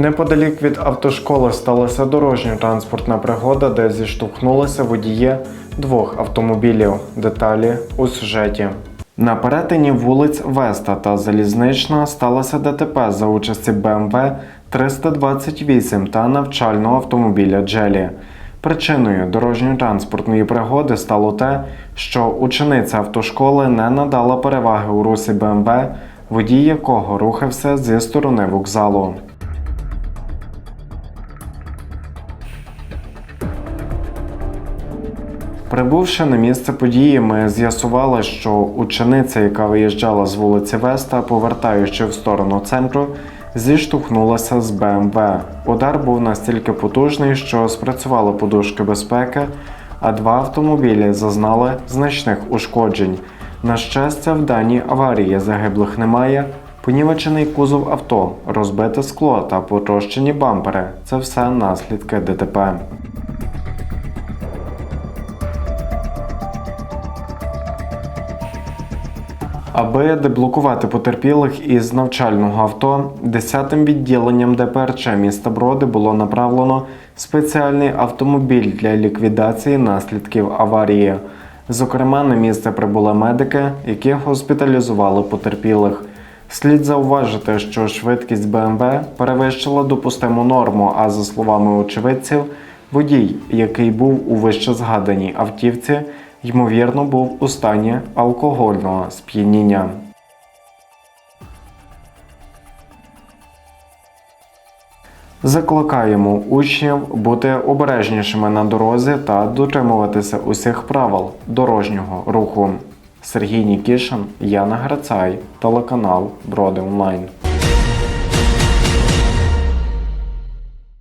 Неподалік від автошколи сталася дорожньо-транспортна пригода, де зіштовхнулися водії двох автомобілів. Деталі у сюжеті. На перетині вулиць Веста та Залізнична сталося ДТП за участі БМВ 328 та навчального автомобіля Джелі. Причиною дорожньо-транспортної пригоди стало те, що учениця автошколи не надала переваги у русі БМВ, водій якого рухався зі сторони вокзалу. Прибувши на місце події, ми з'ясували, що учениця, яка виїжджала з вулиці Веста, повертаючи в сторону центру, зіштовхнулася з БМВ. Удар був настільки потужний, що спрацювали подушки безпеки, а два автомобілі зазнали значних ушкоджень. На щастя, в даній аварії загиблих немає. Понівечений кузов авто, розбите скло та потрощені бампери це все наслідки ДТП. Аби деблокувати потерпілих із навчального авто, 10-м відділенням ДПРЧ міста Броди було направлено спеціальний автомобіль для ліквідації наслідків аварії. Зокрема, на місце прибули медики, які госпіталізували потерпілих. Слід зауважити, що швидкість БМВ перевищила допустиму норму, а за словами очевидців, водій, який був у вищезгаданій автівці, ймовірно був у стані алкогольного сп'яніння. Закликаємо учнів бути обережнішими на дорозі та дотримуватися усіх правил дорожнього руху. Сергій Нікішин, Яна Грацай, телеканал Броди Онлайн.